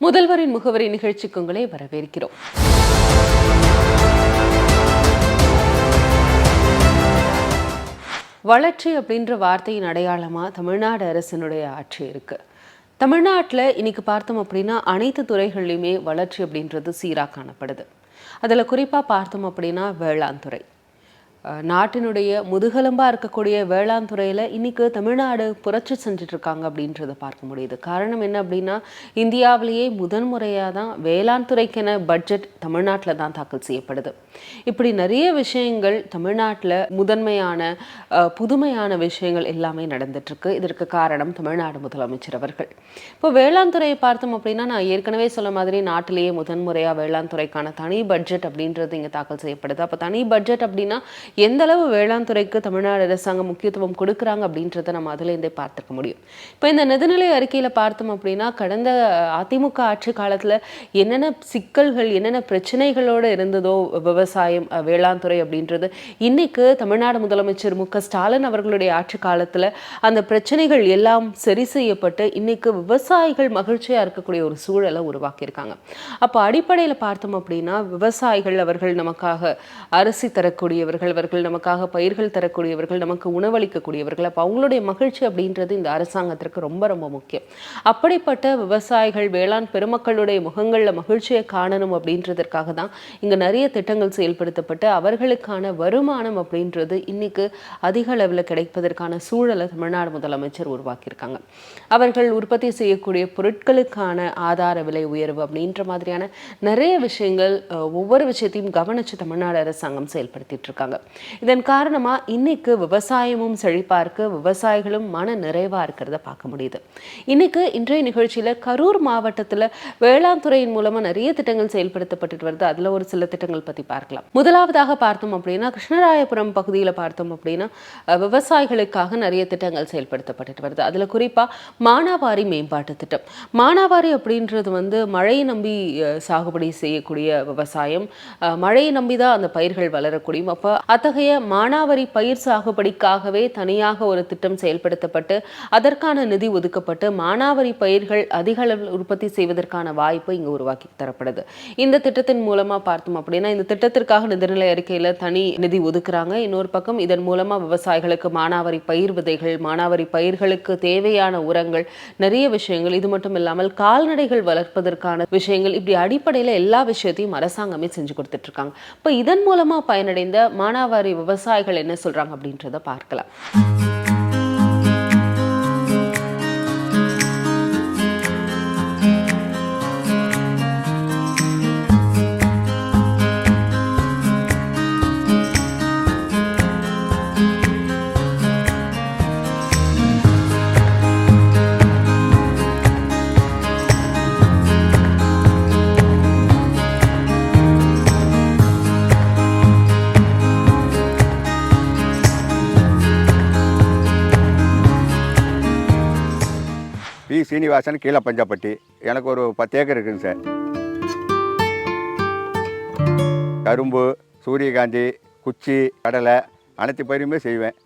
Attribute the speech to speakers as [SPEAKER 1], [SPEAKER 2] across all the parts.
[SPEAKER 1] முதல்வரின் முகவரி நிகழ்ச்சிக்கு உங்களை வரவேற்கிறோம். வளர்ச்சி அப்படின்ற வார்த்தையின் அடையாளமாக தமிழ்நாடு அரசினுடைய ஆட்சி இருக்கு. தமிழ்நாட்டில் இன்னைக்கு பார்த்தோம் அப்படின்னா அனைத்து துறைகள்லையுமே வளர்ச்சி அப்படின்றது சீராக காணப்படுது. அதில் குறிப்பாக பார்த்தோம் அப்படின்னா வேளாண் துறை. நாட்டினுடைய முதுகெலும்பாக இருக்கக்கூடிய வேளாண் துறையில் இன்னைக்கு தமிழ்நாடு புரட்சி செஞ்சிட்ருக்காங்க அப்படின்றத பார்க்க முடியுது. காரணம் என்ன அப்படின்னா இந்தியாவிலேயே முதன்முறையாக தான் வேளாண் துறைக்கென பட்ஜெட் தமிழ்நாட்டில் தான் தாக்கல் செய்யப்படுது. இப்படி நிறைய விஷயங்கள் தமிழ்நாட்டில் முதன்மையான புதுமையான விஷயங்கள் எல்லாமே நடந்துட்டுருக்கு இதற்கு காரணம் தமிழ்நாடு முதலமைச்சர் அவர்கள். இப்போ வேளாண் துறையை பார்த்தோம் அப்படின்னா நான் ஏற்கனவே சொல்ல மாதிரி நாட்டிலேயே முதன்முறையாக வேளாண் துறைக்கான தனி பட்ஜெட் அப்படின்றது இங்கே தாக்கல் செய்யப்படுது. அப்போ தனி பட்ஜெட் அப்படின்னா எந்த அளவு வேளாண் துறைக்கு தமிழ்நாடு அரசாங்கம் முக்கியத்துவம் கொடுக்குறாங்க அப்படின்றத நம்ம அதுலேருந்தே பார்த்துக்க முடியும். இப்போ இந்த நிதிநிலை அறிக்கையில் பார்த்தோம் அப்படின்னா கடந்த அதிமுக ஆட்சி காலத்தில் என்னென்ன சிக்கல்கள் என்னென்ன பிரச்சனைகளோடு இருந்ததோ விவசாயம் வேளாண் துறை அப்படின்றது இன்னைக்கு தமிழ்நாடு முதலமைச்சர் மு ஸ்டாலின் அவர்களுடைய ஆட்சி காலத்தில் அந்த பிரச்சனைகள் எல்லாம் சரி செய்யப்பட்டு இன்னைக்கு விவசாயிகள் மகிழ்ச்சியாக இருக்கக்கூடிய ஒரு சூழலை உருவாக்கியிருக்காங்க. அப்போ அடிப்படையில் பார்த்தோம் அப்படின்னா விவசாயிகள் அவர்கள் நமக்காக அரிசி தரக்கூடியவர்கள் அவர்கள் நமக்காக பயிர்கள் தரக்கூடியவர்கள் நமக்கு உணவளிக்கக்கூடியவர்கள் அப்போ அவங்களுடைய மகிழ்ச்சி அப்படின்றது இந்த அரசாங்கத்திற்கு ரொம்ப ரொம்ப முக்கியம். அப்படிப்பட்ட விவசாயிகள் வேளாண் பெருமக்களுடைய முகங்களில் மகிழ்ச்சியை காணணும் அப்படின்றதற்காக தான் இங்கே நிறைய திட்டங்கள் செயல்படுத்தப்பட்டு அவர்களுக்கான வருமானம் அப்படின்றது இன்னைக்கு அதிக அளவில் கிடைப்பதற்கான சூழலை தமிழ்நாடு முதலமைச்சர் உருவாக்கியிருக்காங்க. அவர்கள் உற்பத்தி செய்யக்கூடிய பொருட்களுக்கான ஆதார விலை உயர்வு அப்படின்ற மாதிரியான நிறைய விஷயங்கள் ஒவ்வொரு விஷயத்தையும் கவனிச்சு தமிழ்நாடு அரசாங்கம் செயல்படுத்திட்டு இருக்காங்க. இதன் காரணமா இன்னைக்கு விவசாயமும் செழிப்பா இருக்கு விவசாயிகளும் மன நிறைவா இருக்கிறத பார்க்க முடியுது. இன்னைக்கு இன்றைய நிகழ்ச்சியில கரூர் மாவட்டத்துல வேளாண் துறையின் மூலமா நிறைய திட்டங்கள் செயல்படுத்தப்பட்டு வருது. அதுல ஒரு சில திட்டங்கள் பத்தி பார்க்கலாம். முதலாவதாக பார்த்தோம் அப்படின்னா கிருஷ்ணராயபுரம் பகுதியில பார்த்தோம் அப்படின்னா விவசாயிகளுக்காக நிறைய திட்டங்கள் செயல்படுத்தப்பட்டு வருது. அதுல குறிப்பா மானாவாரி மேம்பாட்டு திட்டம். மானாவாரி அப்படின்றது வந்து மழையை நம்பி சாகுபடி செய்யக்கூடிய விவசாயம். மழையை நம்பி தான் அந்த பயிர்கள் வளரக்கூடியும் அப்போ அத்தகைய மானாவரி பயிர் சாகுபடிக்காகவே தனியாக ஒரு திட்டம் செயல்படுத்தப்பட்டு அதற்கான நிதி ஒதுக்கப்பட்டு மானாவரி பயிர்கள் அதிக அளவில் உற்பத்தி செய்வதற்கான வாய்ப்பு இங்கு உருவாக்கி தரப்படுது. இந்த திட்டத்தின் மூலமா பார்த்தோம் அப்படின்னா இந்த திட்டத்திற்காக நிதிநிலை அறிக்கையில தனி நிதி ஒதுக்குறாங்க. இன்னொரு பக்கம் இதன் மூலமா விவசாயிகளுக்கு மானாவரி பயிர் விதைகள் மானாவரி பயிர்களுக்கு தேவையான உரங்கள் நிறைய விஷயங்கள் இது மட்டும் இல்லாமல் கால்நடைகள் வளர்ப்பதற்கான விஷயங்கள் இப்படி அடிப்படையில் எல்லா விஷயத்தையும் அரசாங்கமே செஞ்சு கொடுத்துட்டு இருக்காங்க. இப்போ இதன் மூலமா பயனடைந்த வரி விவசாயிகள் என்ன சொல்றாங்க அப்படின்றத பார்க்கலாம்.
[SPEAKER 2] பி. சீனிவாசன் கீழே பஞ்சாப்பட்டி. எனக்கு ஒரு பத்து ஏக்கர் இருக்குங்க சார். கரும்பு சூரியகாந்தி குச்சி கடலை அனைத்து பயிருமே செய்வேன்.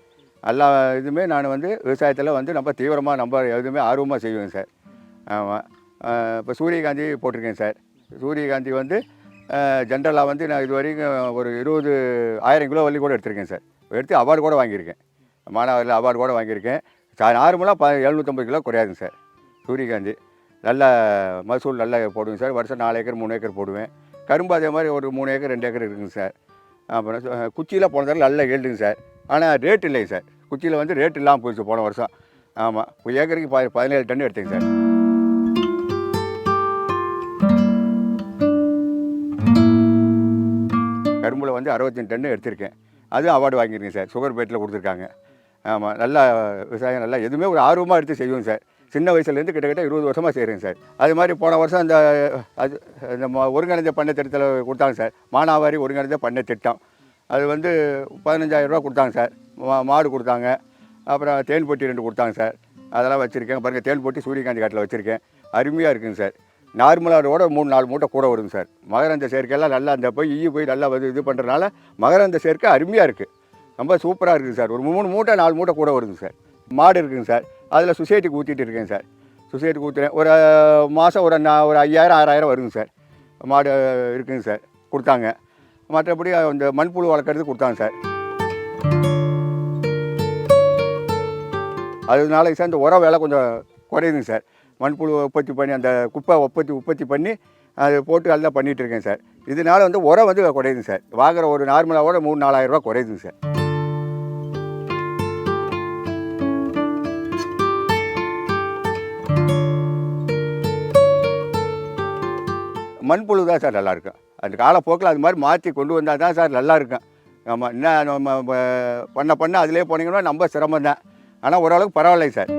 [SPEAKER 2] எல்லா இதுவுமே நான் வந்து விவசாயத்தில் வந்து ரொம்ப தீவிரமாக நம்ம எதுவுமே ஆர்வமாக செய்வேங்க சார். ஆமாம் இப்போ சூரியகாந்தி போட்டிருக்கேன் சார். சூரியகாந்தி வந்து ஜென்ரலாக வந்து நான் இது வரைக்கும் ஒரு இருபது ஆயிரம் கிலோ வள்ளி கூட எடுத்திருக்கேன் சார். எடுத்து அவார்டு கூட வாங்கியிருக்கேன். மாணவரில் அவார்டு கூட வாங்கியிருக்கேன். நார்மலாக ப எழுநூற்றம்பது கிலோ குறையாதுங்க சார். சூரியகாந்தி. நல்லா மகசூல் நல்லா போடுவேன் சார். வருஷம் நாலு ஏக்கர் மூணு ஏக்கர் போடுவேன். கரும்பு அதே மாதிரி ஒரு மூணு ஏக்கர் ரெண்டு ஏக்கர் இருக்குங்க சார். அப்புறம் சு- குச்சியில் போன தடவை நல்ல ஏழுங்க சார். ஆனால் ரேட் இல்லைங்க சார். குச்சியில் வந்து ரேட் இல்லாமல் போயிடுச்சு போன வருஷம். ஆமாம் ஒரு ஏக்கருக்கு ப பதினேழு டன் எடுத்துங்க சார். கரும்பில் வந்து அறுபத்தஞ்சு டன்னு எடுத்திருக்கேன். அதுவும் அவார்டு வாங்கியிருக்கேன் சார். சுகர் பேட்டில் கொடுத்துருக்காங்க. ஆமாம் நல்லா விவசாயம் நல்லா எதுவுமே ஒரு ஆர்வமாக எடுத்து செய்வோம் சார். சின்ன வயசுலேருந்து கிட்டத்தட்ட இருபது வருஷமாக செய்கிறேன் சார். அது மாதிரி போன வருஷம் அந்த அது இந்த ஒருங்கிணைந்த பண்ணை திட்டத்தில் கொடுத்தாங்க சார். மானாவாரி ஒருங்கிணைந்த பண்ணை திட்டம். அது வந்து பதினஞ்சாயிரம் ரூபா கொடுத்தாங்க சார். மா- மாடு கொடுத்தாங்க. அப்புறம் தேன் பொட்டி ரெண்டு கொடுத்தாங்க சார். அதெல்லாம் வச்சுருக்கேன். பாருங்கள் தேன் பொட்டி சூரியகாந்தி காட்டில் வச்சுருக்கேன். அருமையாக இருக்குங்க சார். நார்மலாக மூணு நாலு மூட்டை கூட வருங்க சார். மகரந்த சேர்க்கையெல்லாம் நல்லா அந்த போய் ஈ போய் நல்லா வந்து இது பண்ணுறதுனால மகரந்த சேர்க்கை அருமையாக இருக்குது ரொம்ப சூப்பராக இருக்குங்க சார். ஒரு மூணு மூட்டை நாலு மூட்டை கூட வருதுங்க சார். மாடு இருக்குங்க சார். அதில் சொசைட்டிக்கு ஊற்றிட்டு இருக்கேன் சார். சொசைட்டிக்கு ஊற்றுறேன் ஒரு மாதம் ஒரு நான் ஒரு ஐயாயிரம் ஆறாயிரம் வருங்க சார். மாடு இருக்குங்க சார். கொடுத்தாங்க. மற்றபடி அந்த மண்புழு வளர்க்குறது கொடுத்தாங்க சார். அதனால சார் இந்த உரம் வேலை கொஞ்சம் குறையுதுங்க சார். மண்புழு உற்பத்தி பண்ணி அந்த குப்பை உற்பத்தி உற்பத்தி பண்ணி அது போட்டு எல்லாம் பண்ணிகிட்டு இருக்கேன் சார். இதனால வந்து உரம் வந்து குறையுதுங்க சார். வாங்குற ஒரு நார்மலாக கூட மூணு நாலாயிரம் ரூபா குறையுதுங்க சார். மண்புழு தான் சார் நல்லாயிருக்கும். அந்த காலப்போக்கில் அது மாதிரி மாற்றி கொண்டு வந்தால் தான் சார் நல்லா இருக்கும் ஆமாம் என்ன நம்ம பண்ண பண்ண அதிலே போனீங்கன்னா ரொம்ப சிரமம் தான். ஆனால் ஓரளவுக்கு பரவாயில்லை சார்.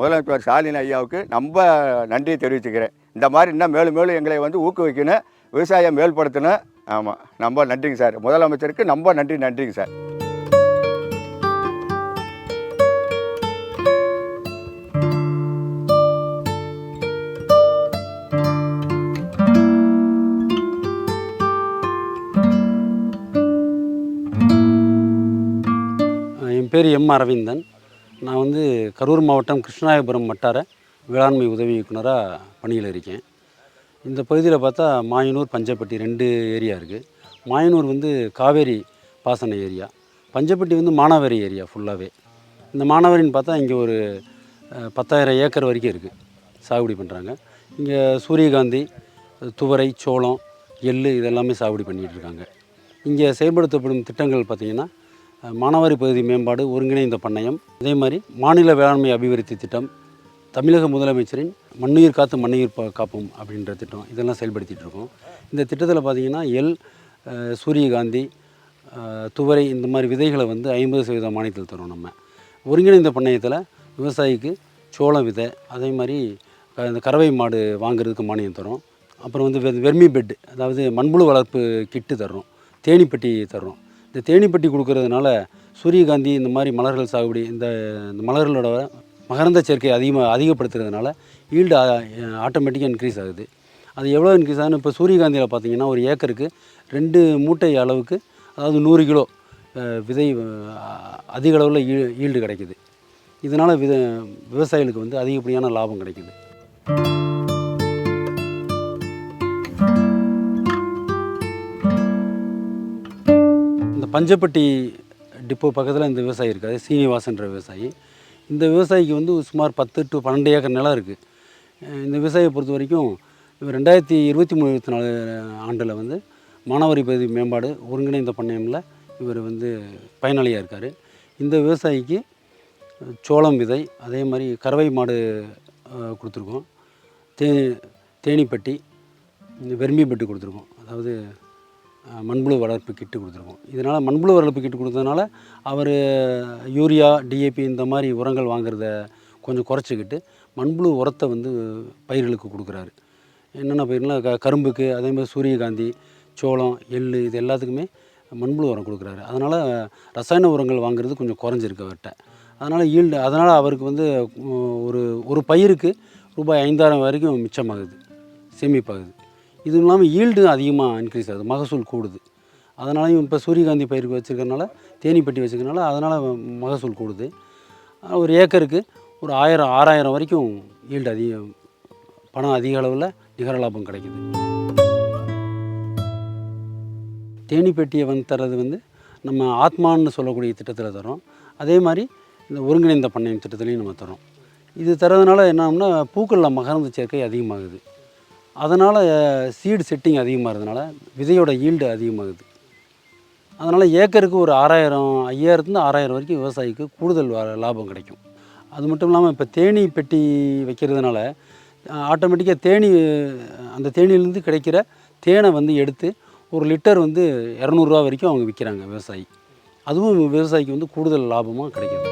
[SPEAKER 2] முதலமைச்சர் ஸ்டாலின் ஐயாவுக்கு ரொம்ப நன்றி தெரிவிச்சுக்கிறேன். இந்த மாதிரி இன்னும் மேலும் மேலும் எங்களை வந்து ஊக்குவிக்கணும் விவசாயம் மேல்படுத்தணும். ஆமாம் ரொம்ப நன்றிங்க சார். முதலமைச்சருக்கு ரொம்ப நன்றி நன்றிங்க சார்.
[SPEAKER 3] பேர் எம் அரவிந்தன். நான் வந்து கரூர் மாவட்டம் கிருஷ்ணாயபுரம் வட்டார வேளாண்மை உதவி இயக்குனராக பணியில் இருக்கேன். இந்த பகுதியில் பார்த்தா மாயனூர் பஞ்சப்பட்டி ரெண்டு ஏரியா இருக்குது மாயனூர் வந்து காவேரி பாசன ஏரியா. பஞ்சப்பட்டி வந்து மானாவாரி ஏரியா ஃபுல்லாகவே இந்த மானாவாரின்னு பார்த்தா இங்கே ஒரு பத்தாயிரம் ஏக்கர் வரைக்கும் இருக்குது சாகுபடி பண்ணுறாங்க இங்கே சூரியகாந்தி துவரை சோளம் எள் இதெல்லாமே சாகுபடி பண்ணிகிட்டு இருக்காங்க. இங்கே செயல்படுத்தப்படும் திட்டங்கள் பார்த்திங்கன்னா மானாவாரி பகுதி மேம்பாடு ஒருங்கிணைந்த பண்ணையம் அதே மாதிரி மாநில வேளாண்மை அபிவிருத்தி திட்டம் தமிழக முதலமைச்சரின் மண்ணுயிர் காத்து மண்ணுயிர் காப்போம் அப்படின்ற திட்டம் இதெல்லாம் செயல்படுத்திகிட்டு இருக்கோம். இந்த திட்டத்தில் பார்த்திங்கன்னா எல் சூரியகாந்தி துவரை இந்த மாதிரி விதைகளை வந்து ஐம்பது சதவீத மானியத்தில் தரும் நம்ம. ஒருங்கிணைந்த பண்ணையத்தில் விவசாயிக்கு சோளம் விதை அதே மாதிரி இந்த கறவை மாடு வாங்குறதுக்கு மானியம் தரும் அப்புறம் வந்து வெ- வெர்மி பெட் அதாவது மண்புழு வளர்ப்பு கிட்டு தர்றோம். தேனீப்பெட்டி தர்றோம். இந்த தேனிப்பட்டி கொடுக்கறதுனால சூரியகாந்தி இந்த மாதிரி மலர்கள் சாகுபடி இந்த இந்த மலர்களோட மகரந்த சேர்க்கை அதிகமாக அதிகப்படுத்துறதுனால ஈல்டு ஆட்டோமேட்டிக்காக இன்க்ரீஸ் ஆகுது. அது எவ்வளோ இன்க்ரீஸ் ஆகுதுன்னு இப்போ சூரியகாந்தியில் பார்த்தீங்கன்னா ஒரு ஏக்கருக்கு ரெண்டு மூட்டை அளவுக்கு அதாவது நூறு கிலோ விதை அதிக அளவில் ஈ ஈல்டு கிடைக்குது. இதனால் வித விவசாயிகளுக்கு வந்து அதிகப்படியான லாபம் கிடைக்குது. பஞ்சப்பட்டி டிப்போ பக்கத்தில் இந்த விவசாயி இருக்காது சீனிவாசன்ற விவசாயி. இந்த விவசாயிக்கு வந்து சுமார் பத்து டு பன்னெண்டு ஏக்கர் நிலம் இருக்குது இந்த விவசாயியை பொறுத்த வரைக்கும் இவர் ரெண்டாயிரத்தி இருபத்தி மூணு இருபத்தி நாலு ஆண்டில் வந்து மானாவாரி பகுதி மேம்பாடு ஒருங்கிணைந்த பண்ணையமில் இவர் வந்து பயனாளியாக இருக்கார். இந்த விவசாயிக்கு சோளம் விதை அதே மாதிரி கறவை மாடு கொடுத்துருக்கோம். தே தேனீப்பட்டி இந்த வெர்மி பெட்டு கொடுத்துருக்கோம். அதாவது மண்புழு வளர்ப்பு கிட்டு கொடுத்துருக்கோம். இதனால் மண்புழு வளர்ப்பு கிட்டு கொடுத்ததுனால அவர் யூரியா டிஏபி இந்த மாதிரி உரங்கள் வாங்குறத கொஞ்சம் குறைச்சிக்கிட்டு மண்புழு உரத்தை வந்து பயிர்களுக்கு கொடுக்குறாரு. என்னென்ன பயிர்னா க கரும்புக்கு அதே மாதிரி சூரியகாந்தி சோளம் எள் இது எல்லாத்துக்குமே மண்புழு உரம் கொடுக்குறாரு. அதனால் ரசாயன உரங்கள் வாங்குறது கொஞ்சம் குறைஞ்சிருக்கு அவர்கிட்ட. அதனால் ஈல்டு அதனால் அவருக்கு வந்து ஒரு ஒரு பயிருக்கு ரூபாய் ஐந்தாயிரம் வரைக்கும் மிச்சமாகுது சேமிப்பாகுது. இதுவும் இல்லாமல் ஈல்டு அதிகமாக இன்க்ரீஸ் ஆகுது. மகசூல் கூடுது. அதனாலையும் இப்போ சூரியகாந்தி பயிருக்கு வச்சுருக்கறனால தேனீப்பட்டி வச்சுருக்கனால அதனால் மகசூல் கூடுது. ஒரு ஏக்கருக்கு ஒரு ஆயிரம் ஆறாயிரம் வரைக்கும் ஈல்டு அதிக பணம் அதிக அளவில் நிகர லாபம் கிடைக்குது. தேனீப்பெட்டியை வந்து தர்றது வந்து நம்ம ஆத்மான்னு சொல்லக்கூடிய திட்டத்தில் தரோம் அதே மாதிரி இந்த ஒருங்கிணைந்த பண்ணையம் திட்டத்துலையும் நம்ம தரோம் இது தரதுனால என்னன்னா பூக்களில் மகரந்த சேர்க்கை அதிகமாகுது. அதனால் சீடு செட்டிங் அதிகமாகிறதுனால விதையோட ஈல்டு அதிகமாகுது. அதனால் ஏக்கருக்கு ஒரு ஆறாயிரம் ஐயாயிரத்துலேருந்து ஆறாயிரம் வரைக்கும் விவசாயிக்கு கூடுதல் லாபம் கிடைக்கும். அது மட்டும் இல்லாமல் இப்போ தேனீ பெட்டி வைக்கிறதுனால ஆட்டோமேட்டிக்காக தேனீ அந்த தேனியிலேருந்து கிடைக்கிற தேனை வந்து எடுத்து ஒரு லிட்டர் வந்து இரநூறுவா வரைக்கும் அவங்க விற்கிறாங்க விவசாயி. அதுவும் விவசாயிக்கு வந்து கூடுதல் லாபமாக கிடைக்கிது.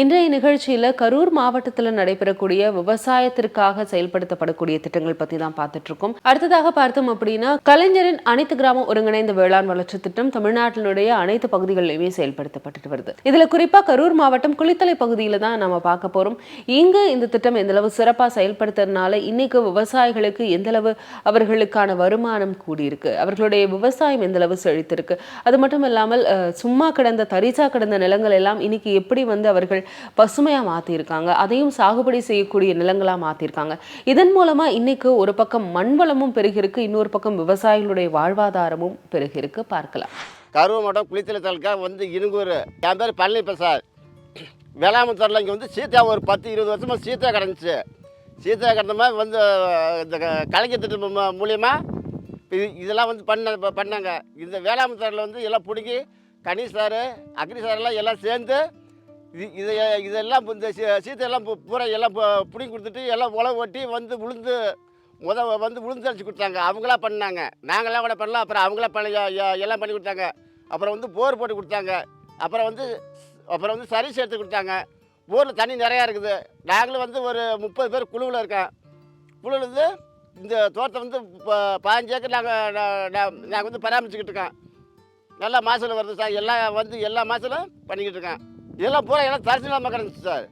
[SPEAKER 1] இன்றைய நிகழ்ச்சியில் கரூர் மாவட்டத்தில் நடைபெறக்கூடிய விவசாயத்திற்காக செயல்படுத்தப்படக்கூடிய திட்டங்கள் பற்றி தான் பார்த்துட்டு இருக்கோம். அடுத்ததாக பார்த்தோம் அப்படின்னா கலைஞரின் அனைத்து கிராம ஒருங்கிணைந்த வேளாண் வளர்ச்சி திட்டம் தமிழ்நாட்டினுடைய அனைத்து பகுதிகளிலுமே செயல்படுத்தப்பட்டு வருது. இதில் குறிப்பாக கரூர் மாவட்டம் குளித்தலை பகுதியில் தான் நம்ம பார்க்க போகிறோம் இங்கு இந்த திட்டம் எந்தளவு சிறப்பாக செயல்படுத்துறதுனால இன்னைக்கு விவசாயிகளுக்கு எந்தளவு அவர்களுக்கான வருமானம் கூடியிருக்கு அவர்களுடைய விவசாயம் எந்த அளவு செழித்திருக்கு அது மட்டும் இல்லாமல் சும்மா கிடந்த தரிசா கிடந்த நிலங்கள் எல்லாம் இன்னைக்கு எப்படி வந்து அவர்கள் பசுமையாக மாற்றியிருக்காங்க அதையும் சாகுபடி செய்யக்கூடிய நிலங்களாக மாற்றியிருக்காங்க இதன் மூலமாக இன்றைக்கு ஒரு பக்கம் மண் வளமும் பெருகிருக்கு இன்னொரு பக்கம் விவசாயிகளுடைய வாழ்வாதாரமும் பெருகிருக்கு பார்க்கலாம்.
[SPEAKER 4] கருவ மாவட்டம் குளித்தலை தாலுக்கா வந்து இருங்கூர் என் பேர் பழனி பிரசாத். வேளாமத்தூரில் இங்கே வந்து சீத்தா ஒரு பத்து இருபது வருஷமாக சீத்தா கிடந்துச்சு. சீத்தா கிடந்த மாதிரி வந்து இந்த கலைஞர் திட்டம் மூலியமாக இது இதெல்லாம் வந்து பண்ண பண்ணாங்க. இந்த வேளாமத்தூரில் வந்து எல்லாம் பிடுங்கி கனி சார் அக்னி சாரெல்லாம் எல்லாம் சேர்ந்து இது இதை இதெல்லாம் இந்த சீ- சீத்தையெல்லாம் பூரா எல்லாம் பிடிங்கி கொடுத்துட்டு எல்லாம் உழவு ஓட்டி வந்து உளுந்து முத வந்து விழுந்து அரைச்சி கொடுத்தாங்க. அவங்களா பண்ணாங்க. நாங்களாம் கூட பண்ணலாம். அப்புறம் அவங்களா பண்ண எல்லாம் பண்ணி கொடுத்தாங்க. அப்புறம் வந்து போர் போட்டு கொடுத்தாங்க. அப்புறம் வந்து அப்புறம் வந்து சரி சேர்த்து கொடுத்தாங்க. போரில் தண்ணி நிறையா இருக்குது. நாங்களும் வந்து ஒரு முப்பது பேர் குழுவில் இருக்கோம். குழுவில் இருந்து இந்த தோட்டத்தை வந்து இப்போ பதினஞ்சு ஏக்கர் நாங்கள் நாங்கள் வந்து பராமரிச்சுக்கிட்டு இருக்கோம். நல்லா மாதத்தில் வருது சார். எல்லா வந்து எல்லா மாதத்திலும் பண்ணிக்கிட்டு இருக்கேன் இதெல்லாம் பூரா எல்லாம் தரிசு நிலமாக கிடந்துச்சு சார்.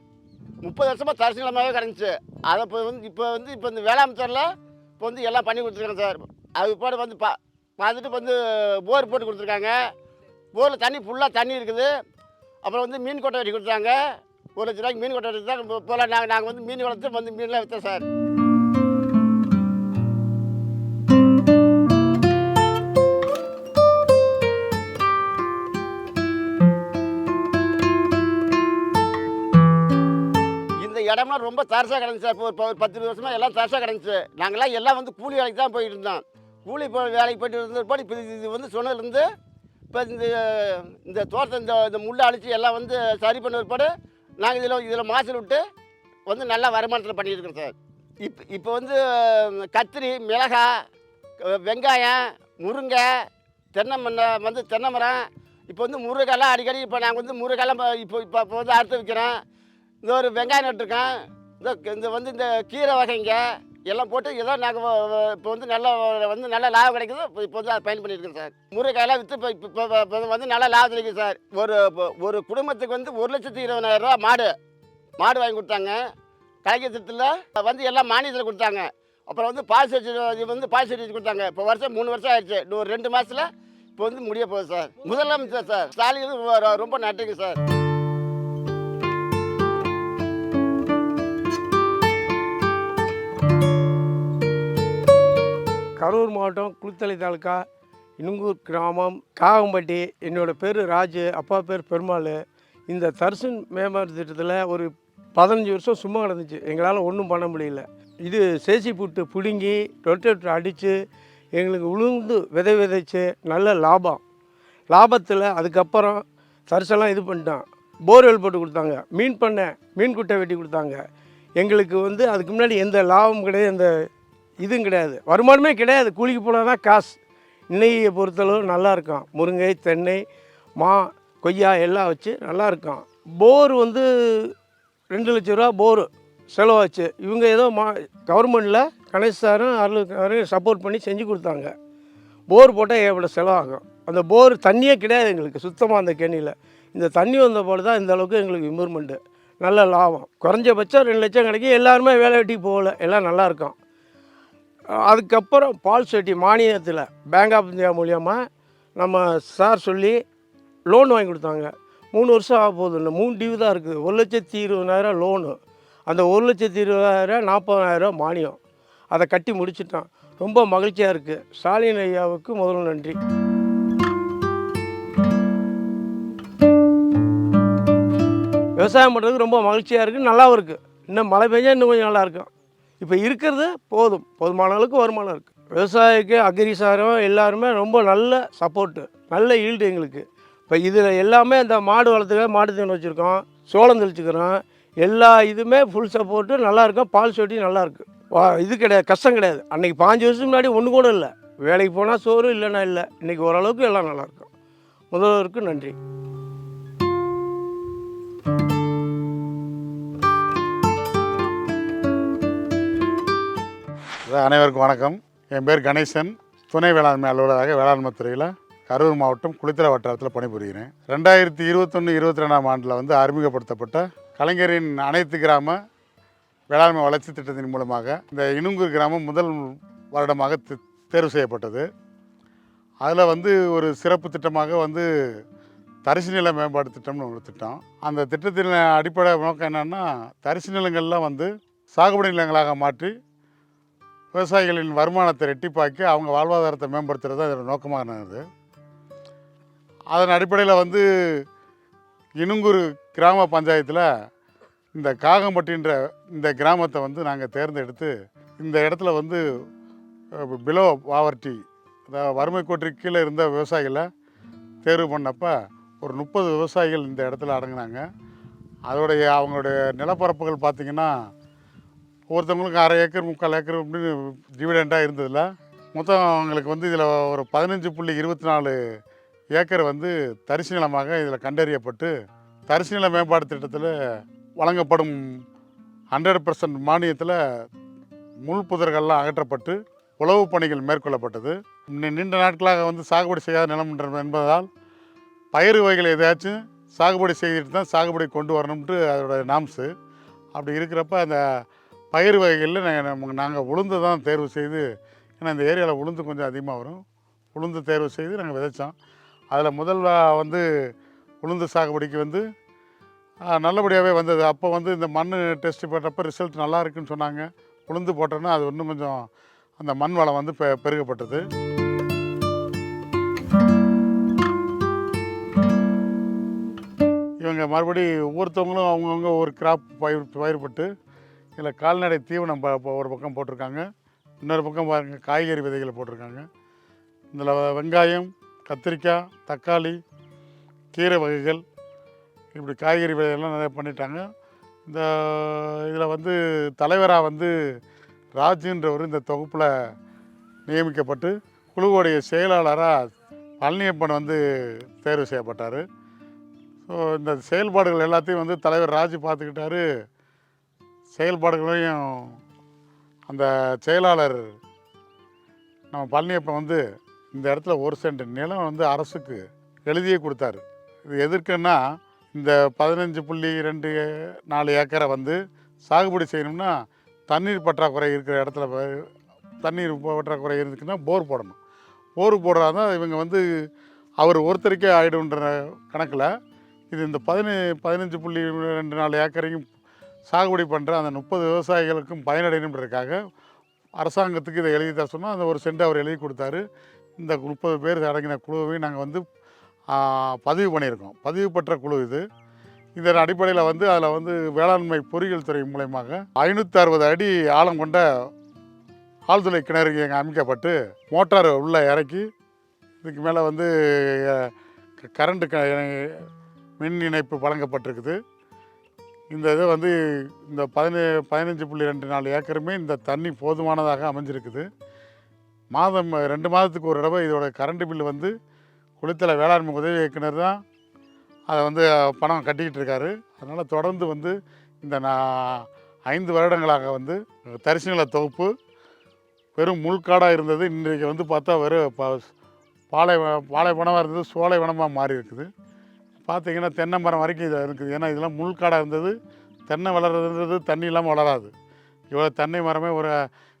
[SPEAKER 4] முப்பது வருஷமாக தரிசு நிலமாகவே கிடந்துச்சு. அதை இப்போ வந்து இப்போ வந்து இப்போ இந்த வேளாண் துறையில் இப்போ வந்து எல்லாம் பண்ணி கொடுத்துருக்காங்க சார். அது போட வந்து பா பார்த்துட்டு வந்து போர் போட்டு கொடுத்துருக்காங்க. போரில் தண்ணி ஃபுல்லாக தண்ணி இருக்குது. அப்புறம் வந்து மீன் கொட்டை வெட்டி கொடுத்தாங்க. ஒரு லட்ச ரூபாய்க்கு மீன் கொட்டை வெட்டி தான் போகலாம் நாங்கள் நாங்கள் வந்து மீன் வளர்த்து வந்து மீன்லாம் விற்றோம் சார். இடம்லாம் ரொம்ப தரசாக கிடந்துச்சு. இப்போ ஒரு பத்து இருபது வருஷமாக எல்லாம் தரசாக கிடந்துச்சு. நாங்களாம் எல்லாம் வந்து கூலி வேலைக்கு தான் போயிட்டு இருந்தோம். கூலி போ வேலைக்கு போயிட்டு இருந்தப்போ இப்போ இது இது வந்து சொன்னதுலேருந்து இப்போ இந்த இந்த தோட்டத்தை இந்த இந்த முள்ளை அழிச்சு எல்லாம் வந்து சரி பண்ண பிற்பாடு நாங்கள் இதில் இதில் மாசல் விட்டு வந்து நல்லா வருமானத்தில் பண்ணியிருக்கோம் சார். இப்போ இப்போ வந்து கத்திரி மிளகா வெங்காயம் முருங்கை தென்னை வந்து தென்னை மரம் இப்போ வந்து முருங்கைலாம் அடிக்கடி இப்போ நாங்கள் வந்து முருங்கைலாம் இப்போ இப்போ இப்போ இப்போ வந்து அறுத்து வைக்கிறோம். இந்த ஒரு வெங்காயம் நட்டுருக்கேன் இந்த இந்த வந்து இந்த கீரை வகைங்க எல்லாம் போட்டு ஏதோ நாங்கள் இப்போ வந்து நல்ல வந்து நல்ல லாபம் கிடைக்குது. இப்போ இப்போ வந்து அதை பயன் பண்ணியிருக்கோம் சார். முருங்கையெல்லாம் விற்று இப்போ இப்போ இப்போ வந்து நல்ல லாபம் கிடைக்குது சார். ஒரு ஒரு குடும்பத்துக்கு வந்து ஒரு லட்சத்தி இருபதாயிரரூவா மாடு மாடு வாங்கி கொடுத்தாங்க. கலைஞத்தில் வந்து எல்லாம் மானியத்தில் கொடுத்தாங்க. அப்புறம் வந்து பால் சர்டிஃபிகேட் வந்து பால் சர்டிஃபிகேட் கொடுத்தாங்க. இப்போ வருஷம் மூணு வருஷம் ஆயிடுச்சு. இன்னும் ஒரு ரெண்டு மாதத்தில் இப்போ வந்து முடிய போகுது சார். முதலமைச்சர் சார் ஸ்டாலின் ரொம்ப நன்றிங்க சார்.
[SPEAKER 5] கரூர் மாவட்டம் குளித்தலை தாலுக்கா இனுங்கூர் கிராமம் காகம்பட்டி என்னோடய பேர் ராஜு அப்பா பேர் பெருமாள். இந்த தர்சன் மேம்பாட்டு திட்டத்தில் ஒரு பதினஞ்சு வருஷம் சும்மா கிடந்துச்சு எங்களால் ஒன்றும் பண்ண முடியல. இது சேசி புட்டு பிடுங்கி ரொட்டேட்டர் அடித்து எங்களுக்கு உளுந்து விதை விதைச்சு நல்ல லாபம். லாபத்தில் அதுக்கப்புறம் தரிசெல்லாம் இது பண்ணிட்டான். போர்வெல் போட்டு கொடுத்தாங்க. மீன் பண்ணை மீன் குட்டை வெட்டி கொடுத்தாங்க. எங்களுக்கு வந்து அதுக்கு முன்னாடி எந்த லாபம் கிடையாது. எந்த இதுவும் கிடையாது. வருமானமே கிடையாது. கூலிக்கு போனால் தான் காசு. நெய்யை பொறுத்தளவு நல்லாயிருக்கும் முருங்கை தென்னை மா கொய்யா எல்லாம் வச்சு நல்லாயிருக்கும் போர் வந்து ரெண்டு லட்ச ரூபா போர் செலவாச்சு. இவங்க ஏதோ மா கவர்மெண்ட்டில் கணேஷ் சாரும் அருள் சப்போர்ட் பண்ணி செஞ்சு கொடுத்தாங்க. போர் போட்டால் எவ்வளோ செலவாகும். அந்த போர் தண்ணியே கிடையாது எங்களுக்கு சுத்தமாக அந்த கேணியில். இந்த தண்ணி வந்த போது தான் இந்த அளவுக்கு எங்களுக்கு இம்ப்ரூவ்மெண்ட்டு நல்ல லாபம். குறைஞ்சபட்சம் ரெண்டு லட்சம் கிடைக்கும் எல்லாருமே வேலை வெட்டி போகல. எல்லாம் நல்லாயிருக்கும் அதுக்கப்புறம் பால் செட்டி மானியத்தில் பேங்க் ஆஃப் இந்தியா மூலியமாக நம்ம சார் சொல்லி லோன் வாங்கி கொடுத்தாங்க. மூணு வருஷம் ஆக போகுது. இந்த மூணு டியூ தான் இருக்குது. ஒரு லட்சத்தி இருபதாயிரம் லோனு அந்த ஒரு லட்சத்தி இருபதாயிரம் நாற்பதாயிரம் மானியம். அதை கட்டி முடிச்சிட்டோம் ரொம்ப மகிழ்ச்சியாக இருக்குது ஸ்டாலின் ஐயாவுக்கு முதல் நன்றி. விவசாயம் பண்ணுறதுக்கு ரொம்ப மகிழ்ச்சியாக இருக்குது நல்லாவும் இருக்குது இன்னும் மழை பெஞ்சால் இன்னும் கொஞ்சம் நல்லாயிருக்கும் இப்போ இருக்கிறது போதும். போதுமான அளவுக்கு வருமானம் இருக்குது விவசாயிக்கு அக்ரிசாரம் எல்லாருமே ரொம்ப நல்ல சப்போர்ட்டு நல்ல ஈல்டு எங்களுக்கு. இப்போ இதில் எல்லாமே இந்த மாடு வளர்த்துக்க மாடு தீவனம் வச்சுருக்கோம். சோளம் தெளிச்சுக்கிறோம். எல்லா இதுவுமே ஃபுல் சப்போர்ட்டு நல்லாயிருக்கும் பால் சொட்டி நல்லாயிருக்கு வா இது கிடையாது கஷ்டம் கிடையாது. அன்றைக்கி பாஞ்சு வருஷத்துக்கு முன்னாடி ஒன்று கூட இல்லை. வேலைக்கு போனால் சோறு இல்லைன்னா இல்லை. இன்றைக்கி ஓரளவுக்கு எல்லாம் நல்லாயிருக்கும் முதல்வருக்கு நன்றி.
[SPEAKER 6] அனைவருக்கும் வணக்கம். என் பேர் கணேசன். துணை வேளாண்மை அலுவலராக வேளாண்மை துறையில் கரூர் மாவட்டம் குளித்தல வட்டாரத்தில் பணிபுரிகிறேன். ரெண்டாயிரத்தி இருபத்தொன்று இருபத்தி ரெண்டாம் ஆண்டில் வந்து அறிமுகப்படுத்தப்பட்ட கலைஞரின் அனைத்து கிராம வேளாண்மை வளர்ச்சி திட்டத்தின் மூலமாக இந்த இனுங்கூர் கிராமம் முதல் வருடமாக தேர்வு செய்யப்பட்டது. அதில் வந்து ஒரு சிறப்பு திட்டமாக வந்து தரிசு நில மேம்பாடு திட்டம்னு ஒரு திட்டம். அந்த திட்டத்தின் அடிப்படை நோக்கம் என்னென்னா தரிசு நிலங்கள்லாம் வந்து சாகுபடி நிலங்களாக மாற்றி விவசாயிகளின் வருமானத்தை ரெட்டிப்பாக்கி அவங்க வாழ்வாதாரத்தை மேம்படுத்துறது தான் இதோட நோக்கமாக இருந்தது. அதன் அடிப்படையில் வந்து இனுங்கூர் கிராம பஞ்சாயத்தில் இந்த காகம்பட்டின்ற இந்த கிராமத்தை வந்து நாங்கள் தேர்ந்தெடுத்து இந்த இடத்துல வந்து பிலோ பாவர்ட்டி அதாவது வறுமை கோட்டிற்கு கீழே இருந்த விவசாயிகளை தேர்வு பண்ணப்போ ஒரு முப்பது விவசாயிகள் இந்த இடத்துல அடங்கினாங்க. அதோடைய அவங்களுடைய நிலப்பரப்புகள் பார்த்திங்கன்னா ஒருத்தவங்களுக்கு அரை ஏக்கர் முக்கால் ஏக்கர் அப்படின்னு டிவிடெண்டாக இருந்ததில்ல மொத்தம் அவங்களுக்கு வந்து இதில் ஒரு பதினஞ்சு புள்ளி இருபத்தி நாலு ஏக்கர் வந்து தரிசு நிலமாக இதில் கண்டறியப்பட்டு தரிசு நில மேம்பாடு திட்டத்தில் வழங்கப்படும் ஹண்ட்ரட் பர்சன்ட் மானியத்தில் முள் புதர்கள்லாம் அகற்றப்பட்டு உழவு பணிகள் மேற்கொள்ளப்பட்டது. நீண்ட நாட்களாக வந்து சாகுபடி செய்யாத நிலம் என்ற- என்பதால் பயிர் வகைகள் எதையாச்சும் சாகுபடி செய்துட்டு தான் சாகுபடி கொண்டு வரணும்ட்டு அதோட நாம்ஸு. அப்படி இருக்கிறப்ப அந்த பயிர் வகைகளில் நாங்கள் நாங்கள் உளுந்து தான் தேர்வு செய்து ஏன்னா இந்த ஏரியாவில் உளுந்து கொஞ்சம் அதிகமாக வரும். உளுந்து தேர்வு செய்து நாங்கள் விதைச்சோம். அதில் முதல்ல வந்து உளுந்து சாகுபடிக்கு வந்து நல்லபடியாகவே வந்தது. அப்போ வந்து இந்த மண் டெஸ்ட் போட்டப்போ ரிசல்ட் நல்லா இருக்குன்னு சொன்னாங்க. உளுந்து போட்டோன்னா அது இன்னும் கொஞ்சம் அந்த மண் வளம் வந்து பெ பெருகப்பட்டது. இவங்க மறுபடி ஒவ்வொருத்தவங்களும் அவங்கவுங்க ஒரு கிராப் பயிர் பயிர்பட்டு இதில் கால்நடை தீவனம் ப ஒரு பக்கம் போட்டிருக்காங்க. இன்னொரு பக்கம் பாருங்கள் காய்கறி விதைகளை போட்டிருக்காங்க. இதில் வெங்காயம் கத்திரிக்காய் தக்காளி கீரை வகைகள் இப்படி காய்கறி விதைகள்லாம் நிறைய பண்ணிட்டாங்க. இந்த இதில் வந்து தலைவராக வந்து ராஜுன்றவர் இந்த தொகுப்பில் நியமிக்கப்பட்டு குழுவுடைய செயலாளராக பழனியப்பன் வந்து தேர்வு செய்யப்பட்டார். ஸோ இந்த செயல்பாடுகள் எல்லாத்தையும் வந்து தலைவர் ராஜு பார்த்துக்கிட்டாரு. செயல்பாடுகளையும் அந்த செயலாளர் நம்ம பழனியப்பன் வந்து இந்த இடத்துல ஒரு சென்ட் நிலம் வந்து அரசுக்கு எழுதியே கொடுத்தாரு. இது எதற்குன்னா இந்த பதினஞ்சு புள்ளி ரெண்டு நாலு ஏக்கரை வந்து சாகுபடி செய்யணும்னா தண்ணீர் பற்றாக்குறை இருக்கிற இடத்துல தண்ணீர் பற்றாக்குறை இருந்துச்சுன்னா போர் போடணும். போர் போடுறாதான் இவங்க வந்து அவர் ஒருத்தருக்கே ஆகிடும்ன்ற கணக்கில் இது இந்த பதினே பதினஞ்சு புள்ளி ரெண்டு நாலு ஏக்கரையும் சாகுபடி பண்ணுற அந்த முப்பது விவசாயிகளுக்கும் பயனடையணுன்றதுக்காக அரசாங்கத்துக்கு இதை எழுதி தர சொன்னால் அந்த ஒரு சென்ட் அவர் எழுதி கொடுத்தாரு. இந்த முப்பது பேர் அடங்கின குழுவையும் நாங்கள் வந்து பதிவு பண்ணியிருக்கோம். பதிவு பெற்ற குழு இது. இதன் அடிப்படையில் வந்து அதில் வந்து வேளாண்மை பொறியியல் துறை மூலயமாக ஐநூற்றி அறுபது அடி ஆழம் கொண்ட ஆழ்துளை கிணறு இங்கே அமைக்கப்பட்டு மோட்டார் உள்ளே இறக்கி இதுக்கு மேலே வந்து க- கரண்ட்டு க மின் இணைப்பு வழங்கப்பட்டிருக்குது. இந்த இது வந்து இந்த பதினே பதினஞ்சு புள்ளி ரெண்டு நாலு ஏக்கருமே இந்த தண்ணி போதுமானதாக அமைஞ்சிருக்குது. மாதம் ரெண்டு மாதத்துக்கு ஒரு தடவை இதோட கரண்ட் பில்லு வந்து குளித்தலை வேளாண்மை உதவி இயக்குனர் தான் அதை வந்து பணம் கட்டிக்கிட்டு இருக்காரு. அதனால் தொடர்ந்து வந்து இந்த நான் ஐந்து வருடங்களாக வந்து தரிசு நில தொகுப்பு வெறும் முள்காடாக இருந்தது. இன்றைக்கு வந்து பார்த்தா வெறும் பாலை பாலைவனமாக இருந்தது சோலை வனமாக மாறி இருக்குது பார்த்தீங்கன்னா தென்னை மரம் வரைக்கும் இது இருக்குது. ஏன்னா இதெல்லாம் முள்காடாக இருந்தது தென்னை வளர்றது தண்ணி இல்லாமல் வளராது. இவ்வளோ தென்னை மரமே ஒரு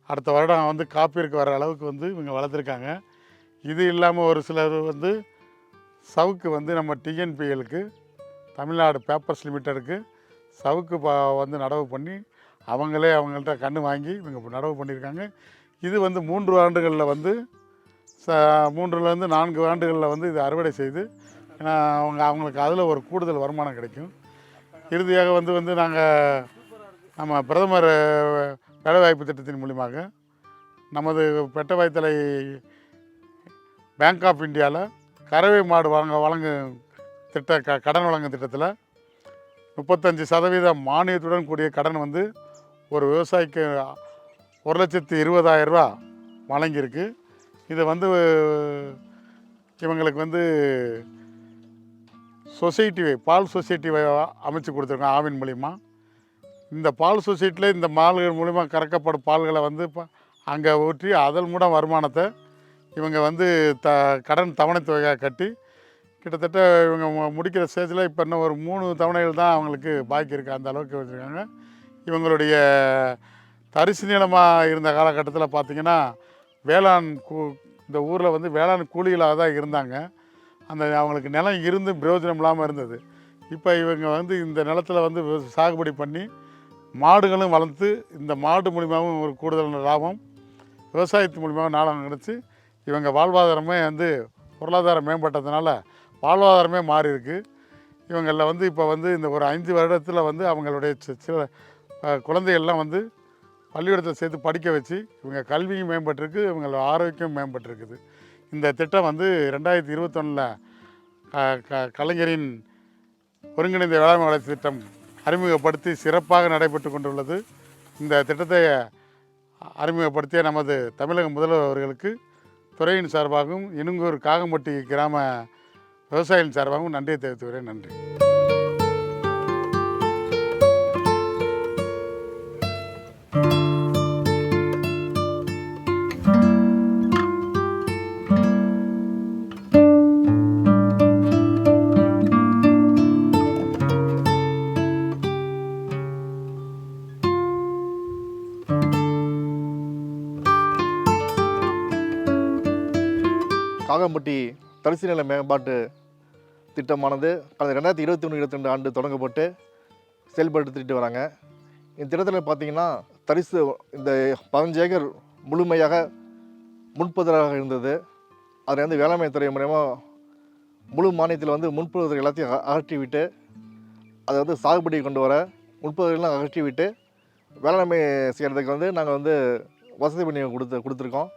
[SPEAKER 6] அடுத்த வருடம் வந்து காப்பீருக்கு வர அளவுக்கு வந்து இவங்க வளர்த்துருக்காங்க. இது இல்லாமல் ஒரு சிலர் வந்து சவுக்கு வந்து நம்ம டிஎன்பிஎலுக்கு தமிழ்நாடு பேப்பர்ஸ் லிமிட்டடுக்கு சவுக்கு ப வந்து நடவு பண்ணி அவங்களே அவங்கள்ட்ட கன்று வாங்கி இவங்க நடவு பண்ணியிருக்காங்க இது வந்து மூன்று ஆண்டுகளில் வந்து ச மூன்றுலேருந்து நான்கு ஆண்டுகளில் வந்து இது அறுவடை செய்து ஏன்னா அவங்க அவங்களுக்கு அதில் ஒரு கூடுதல் வருமானம் கிடைக்கும். இறுதியாக வந்து வந்து நாங்கள் நம்ம பிரதமர் வேலைவாய்ப்பு திட்டத்தின் மூலியமாக நமது பெட்டவாய்த்தலை பேங்க் ஆஃப் இந்தியாவில் கறவை மாடு வழங்க வழங்கும் திட்ட க கடன் வழங்கும் திட்டத்தில் முப்பத்தஞ்சு சதவீத மானியத்துடன் கூடிய கடன் வந்து ஒரு விவசாயிக்கு ஒரு லட்சத்து இருபதாயிரரூபா வழங்கியிருக்கு. இதை வந்து இவங்களுக்கு வந்து சொசைட்டி பால் சொசைட்டி அமைச்சு கொடுத்துருக்கோம் ஆவின் மூலிமா இந்த பால் சொசைட்டியில் இந்த மால்கள் மூலிமா கறக்கப்படும் பால்களை வந்து இப்போ அங்கே ஊற்றி அதன் மூலம் வருமானத்தை இவங்க வந்து த கடன் தவணை தொகையாக கட்டி கிட்டத்தட்ட இவங்க மு- முடிக்கிற ஸ்டேஜில் இப்போ இன்னும் ஒரு மூணு தவணைகள் தான் அவங்களுக்கு பாக்கி இருக்குது அந்த அளவுக்கு வச்சுருக்காங்க. இவங்களுடைய தரிசு நிலமாக இருந்த காலகட்டத்தில் பார்த்திங்கன்னா வேளாண் கூ இந்த ஊரில் வந்து வேளாண் கூலிகளாக தான் இருந்தாங்க. அந்த அவங்களுக்கு நிலம் இருந்து பிரயோஜனம் இல்லாமல் இருந்தது. இப்போ இவங்க வந்து இந்த நிலத்துல வந்து சாகுபடி பண்ணி மாடுகளும் வளர்த்து இந்த மாடு மூலிமாவும் ஒரு கூடுதல் லாபம் விவசாயத்து மூலிமாவும் நாளம் கிடச்சி இவங்க வாழ்வாதாரமே வந்து பொருளாதாரம் மேம்பட்டதுனால வாழ்வாதாரமே மாறி இருக்குது இவங்களில் வந்து இப்போ வந்து இந்த ஒரு ஐந்து வருடத்தில் வந்து அவங்களுடைய சில குழந்தைகள்லாம் வந்து பள்ளிக்கூடத்தில் சேர்த்து படிக்க வச்சு இவங்க கல்வியும் மேம்பட்டிருக்கு இவங்களோட ஆரோக்கியம் மேம்பட்டிருக்குது. இந்த திட்டம் வந்து ரெண்டாயிரத்தி இருபத்தொன்னில் க கலைஞரின் ஒருங்கிணைந்த வேளாண்மை வளர்ச்சி திட்டம் அறிமுகப்படுத்தி சிறப்பாக நடைபெற்று கொண்டுள்ளது. இந்த திட்டத்தை அறிமுகப்படுத்திய நமது தமிழக முதல்வர் அவர்களுக்கு துறையின் சார்பாகவும் இனுங்கூர் காகம்பட்டி கிராம விவசாயிகளின் சார்பாகவும் நன்றியை தெரிவித்துக்கிறேன் நன்றி.
[SPEAKER 7] காகம்பட்டி தரிசு நில மேம்பாட்டு திட்டமானது கடந்த ரெண்டாயிரத்தி இருபத்தி ஒன்று இருபத்தி ரெண்டு ஆண்டு தொடங்கப்பட்டு செயல்படுத்திட்டு வராங்க. இந்த திட்டத்தில் பார்த்தீங்கன்னா தரிசு இந்த பதினஞ்சு ஏக்கர் முழுமையாக முன்பதிராக இருந்தது. அதை வந்து வேளாண்மை துறை மூலயமா முழு மானியத்தில் வந்து முன்பதிவு எல்லாத்தையும் அக- அகற்றிவிட்டு அதை வந்து சாகுபடி கொண்டு வர முன்பதிவுலாம் அகற்றிவிட்டு வேளாண்மை செய்கிறதுக்கு வந்து நாங்கள் வந்து வசதி பண்ணி கொடுத்து கொடுத்துருக்கோம்.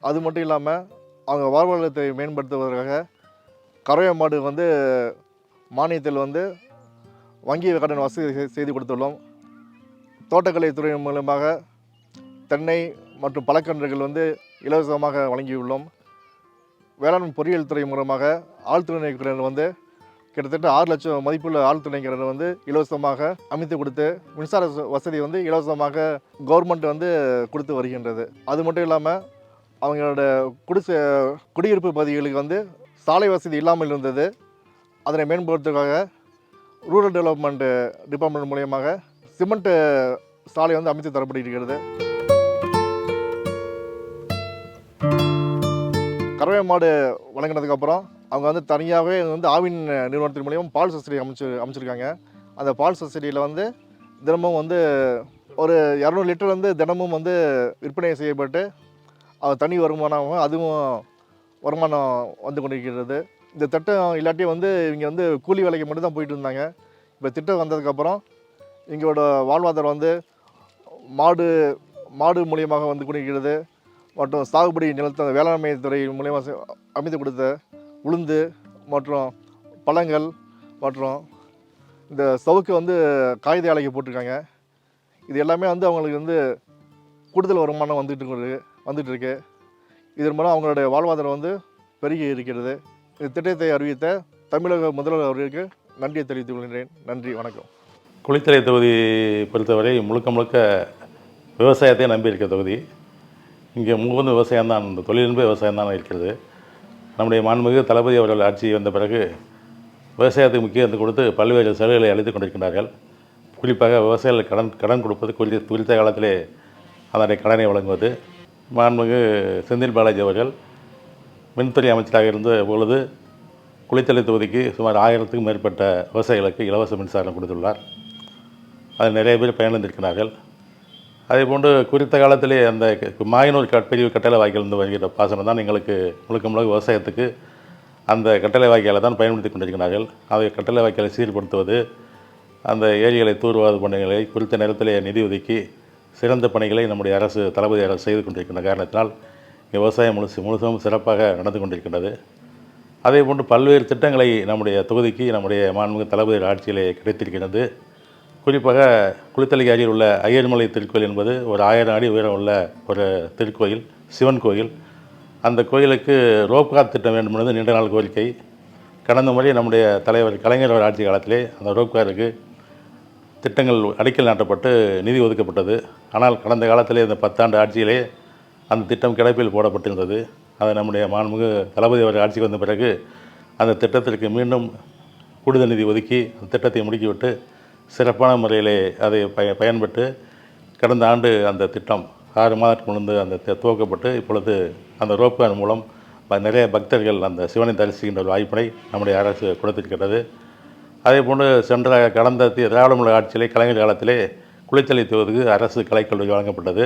[SPEAKER 7] அது மட்டும் இல்லாமல் அவங்க வாழ்வாதாரத்தை மேம்படுத்துவதற்காக கறவை மாடு வந்து மானியத்தில் வந்து வங்கி கடன் வசதி செய்து கொடுத்துள்ளோம். தோட்டக்கலைத்துறை மூலமாக தென்னை மற்றும் பழக்கன்றுகள் வந்து இலவசமாக வழங்கியுள்ளோம். வேளாண் பொறியியல் துறை மூலமாக ஆழ்துணை கிணறு வந்து கிட்டத்தட்ட ஆறு லட்சம் மதிப்புள்ள ஆழ்துணை கிணறு வந்து இலவசமாக அமைத்து கொடுத்து மின்சார வசதி வந்து இலவசமாக கவர்மெண்ட் வந்து கொடுத்து வருகின்றது. அது மட்டும் இல்லாமல் அவங்களோட குடிசை குடியிருப்பு பகுதிகளுக்கு வந்து சாலை வசதி இல்லாமல் இருந்தது. அதனை மேம்படுத்துவதற்காக ரூரல் டெவலப்மெண்ட் டிபார்ட்மெண்ட் மூலியமாக சிமெண்ட்டு சாலை வந்து அமைத்து தரப்பட்டிருக்கிறது கறவை மாடு வழங்கினதுக்கப்புறம் அவங்க வந்து தனியாகவே வந்து ஆவின் நிறுவனத்தின் மூலியம் பால் சொசைட்டி அமைச்சு அமைச்சிருக்காங்க. அந்த பால் சொசைட்டியில் வந்து தினமும் வந்து ஒரு இரநூறு லிட்டர் வந்து தினமும் வந்து விற்பனை செய்யப்பட்டு அது தனி வருமானமும் அதுவும் வருமானம் வந்து கொண்டிருக்கிறது. இந்த திட்டம் இல்லாட்டி வந்து இவங்க வந்து கூலி வேலைக்கு மட்டும் தான் போயிட்டு இருந்தாங்க. இப்போ திட்டம் வந்ததுக்கப்புறம் எங்களோட வாழ்வாதாரம் வந்து மாடு மாடு மூலியமாக வந்து கொண்டிருக்கிறது மற்றும் சாகுபடி நிலத்த வேளாண்மை துறை மூலியமாக அமைத்து கொடுத்த உளுந்து மற்றும் பழங்கள் மற்றும் இந்த சவுக்கு வந்து காகித ஆலைக்கு போட்டிருக்காங்க. இது எல்லாமே வந்து அவங்களுக்கு வந்து கூடுதல் வருமானம் வந்துட்டு இருக்குது வந்துட்டு இருக்கு இதன் மூலம் அவங்களுடைய வாழ்வாதாரம் வந்து பெருகி இருக்கிறது. இத்திட்டத்தை அறிவித்த தமிழக முதல்வர் அவர்களுக்கு நன்றியை தெரிவித்துக் கொள்கிறேன். நன்றி வணக்கம்.
[SPEAKER 8] குளித்தலை தொகுதி பொறுத்தவரை முழுக்க முழுக்க விவசாயத்தை நம்பி இருக்கிற தொகுதி. இங்கே முழுவதும் விவசாயம் தான் இந்த தொழில்நுட்ப விவசாயம் தான் இருக்கிறது. நம்முடைய மாண்புமிகு தளபதி அவர்கள் ஆட்சி வந்த பிறகு விவசாயத்துக்கு முக்கியத்துவம் கொடுத்து பல்வேறு சலுகைகளை அளித்துக் கொண்டிருக்கின்றார்கள். குறிப்பாக விவசாயிகள் கடன் கடன் கொடுப்பது குறித்த குறித்த காலத்திலே அதனுடைய கடனை வழங்குவது. மாண்புமிகு செந்தில் பாலாஜி அவர்கள் மின்துறை அமைச்சராக இருந்த பொழுது குளித்தலை தொகுதிக்கு சுமார் ஆயிரத்துக்கும் மேற்பட்ட விவசாயிகளுக்கு இலவச மின்சாரம் கொடுத்துள்ளார். அதில் நிறைய பேர் பயனடைந்திருக்கிறார்கள். அதே போன்று குறித்த காலத்திலே அந்த மாயனூர் கட் பெரிய கட்டளை வாய்க்கிலிருந்து வருகிற பாசனம் தான் எங்களுக்கு முழுக்க முழுக்க விவசாயத்துக்கு அந்த கட்டளை வாய்க்காலை தான் பயன்படுத்தி கொண்டிருக்கிறார்கள். அதை கட்டளை வாய்க்காலை சீர்படுத்துவது அந்த ஏரிகளை தூர்வாத பணிகளை குறித்த நேரத்திலே நிதி ஒதுக்கி சிறந்த பணிகளை நம்முடைய அரசு தளபதி அரசு செய்து கொண்டிருக்கின்ற காரணத்தினால் இங்கே விவசாயம் முழுசு முழுசும் சிறப்பாக நடந்து கொண்டிருக்கின்றது. அதே போன்று பல்வேறு திட்டங்களை நம்முடைய தொகுதிக்கு நம்முடைய மாண்புமிகு தளபதி ஆட்சியிலே கிடைத்திருக்கிறது குறிப்பாக குளித்தலை அருகில் உள்ள ஐயர்மலை திருக்கோயில் என்பது ஒரு ஆயிரம் அடி உயரம் உள்ள ஒரு திருக்கோயில் சிவன் கோயில். அந்த கோயிலுக்கு ரோப்கார் திட்டம் வேண்டும் என்பது நீண்ட நாள் கோரிக்கை. கடந்த முறை நம்முடைய தலைவர் கலைஞர் ஆட்சி காலத்திலே அந்த ரோப்காருக்கு திட்டங்கள் அடிக்கல் நாட்டப்பட்டு நிதி ஒதுக்கப்பட்டது. ஆனால் கடந்த காலத்திலே இந்த பத்தாண்டு ஆட்சியிலே அந்த திட்டம் கிடப்பில் போடப்பட்டிருந்தது. அதை நம்முடைய மாண்புமிகு தளபதி அவர்கள் ஆட்சிக்கு வந்த பிறகு அந்த திட்டத்திற்கு மீண்டும் கூடுதல் நிதி ஒதுக்கி அந்த திட்டத்தை முடுக்கிவிட்டு சிறப்பான முறையிலே அதை பய பயன்பட்டு கடந்த ஆண்டு அந்த திட்டம் ஆறு மாதத்துக்கு முன்பு அந்த துவக்கப்பட்டு இப்பொழுது அந்த ரோப்கான் மூலம் நிறைய பக்தர்கள் அந்த சிவனை தரிசிக்கின்ற ஒரு வாய்ப்பினை நம்முடைய அரசு கொடுத்திருக்கிறது அதே போன்று சென்ற கடந்த தி- திராவிட ஆட்சியிலே கலைஞர் காலத்திலே குளித்தலை தொகுதிக்கு அரசு கலைக்கல்லூரி வழங்கப்பட்டது.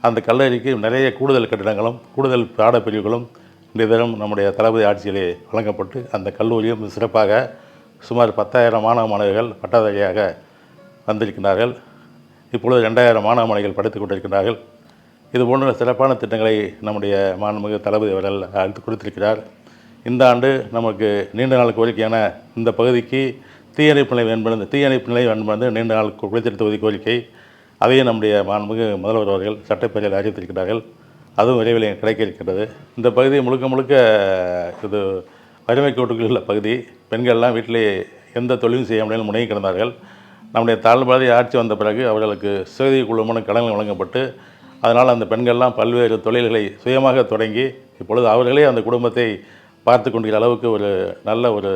[SPEAKER 8] அந்த கல்லூரிக்கு நிறைய கூடுதல் கட்டிடங்களும் கூடுதல் பாடப்பிரிவுகளும் இன்றைய தினம் நம்முடைய தளபதி ஆட்சியிலே வழங்கப்பட்டு அந்த கல்லூரியும் சிறப்பாக சுமார் பத்தாயிரம் மாணவ மாணவிகள் பட்டதாரியாக வந்திருக்கிறார்கள் இப்பொழுது ரெண்டாயிரம் மாணவ மாணவிகள் படித்துக் கொண்டிருக்கிறார்கள் இது போன்ற சிறப்பான திட்டங்களை நம்முடைய மாண்புமிகு தளபதி அவர்கள் அழைத்து கொடுத்திருக்கிறார். இந்த ஆண்டு நமக்கு நீண்ட நாள் கோரிக்கையான இந்த பகுதிக்கு தீயணைப்பு நிலை வேண்பது தீயணைப்பு நிலை வேண்பது நீண்ட நாள் குளித்தல் தொகுதி கோரிக்கை. அதையும் நம்முடைய மாண்புமிகு முதல்வர் அவர்கள் சட்டப்பேரவையில் அறிவித்திருக்கிறார்கள். அதுவும் விரைவில் கிடைக்க இருக்கிறது இந்த பகுதி முழுக்க முழுக்க இது வறுமை கோட்டுக்குள் உள்ள பகுதி. பெண்கள்லாம் வீட்டிலே எந்த தொழிலும் செய்ய முடியாமல் முனையை கிடந்தார்கள். நம்முடைய தாழ்பாதி ஆட்சி வந்த பிறகு அவர்களுக்கு சுயதி குழுமன கடன்கள் வழங்கப்பட்டு அதனால் அந்த பெண்கள்லாம் பல்வேறு தொழில்களை சுயமாக தொடங்கி இப்பொழுது அவர்களே அந்த குடும்பத்தை பார்த்து கொண்டிருக்கிற அளவுக்கு ஒரு நல்ல ஒரு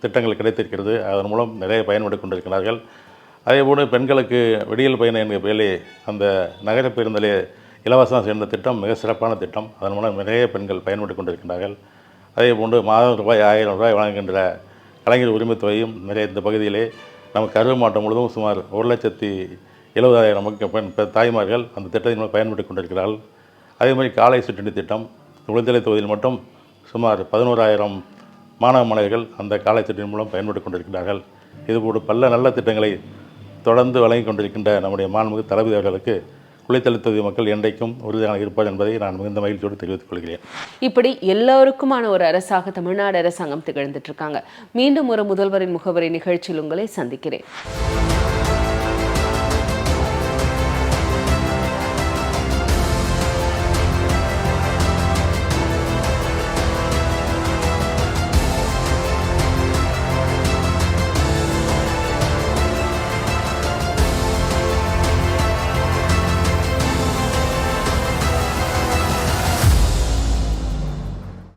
[SPEAKER 8] திட்டங்கள் கிடைத்திருக்கிறது. அதன் மூலம் நிறைய பயன்பட்டு கொண்டிருக்கிறார்கள். அதேபோல் பெண்களுக்கு விடியல் பயணம் என்கிற பெயரிலே அந்த நகர பேருந்திலே இலவசம் சேர்ந்த திட்டம் மிக சிறப்பான திட்டம். அதன் மூலம் நிறைய பெண்கள் பயன்பட்டு கொண்டிருக்கிறார்கள் அதே போன்று மாதம் ரூபாய் ஆயிரம் ரூபாய் வழங்குகின்ற கலைஞர் உரிமைத்தொகையும் நிறைய இந்த பகுதியிலே நம்ம கருவ மாவட்டம் முழுவதும் சுமார் ஒரு லட்சத்தி எழுபதாயிரம் பெண் பெ- தாய்மார்கள் அந்த திட்டத்தின் மூலம் பயன்பட்டு கொண்டிருக்கிறார்கள். அதே மாதிரி காலை சுற்றுணி திட்டம் விடுதலை தொகுதியில் மட்டும் சுமார் பதினோராயிரம் மாணவ மாணவிகள் அந்த காலத்திட்டின் மூலம் பயன்பட்டு கொண்டிருக்கிறார்கள். இதுபோன்று பல நல்ல திட்டங்களை தொடர்ந்து வழங்கி கொண்டிருக்கின்ற நம்முடைய மாண்புமிகு தளபதி அவர்களுக்கு குளித்தலை தொகுதி மக்கள் என்றைக்கும் உறுதியாக இருப்பார் என்பதை நான் மிகுந்த மகிழ்ச்சியோடு தெரிவித்துக் கொள்கிறேன்.
[SPEAKER 1] இப்படி எல்லோருக்குமான ஒரு அரசாக தமிழ்நாடு அரசாங்கம் திகழ்ந்துட்டு இருக்காங்க. மீண்டும் ஒரு முதல்வரின் முகவரி நிகழ்ச்சியில் உங்களை சந்திக்கிறேன்.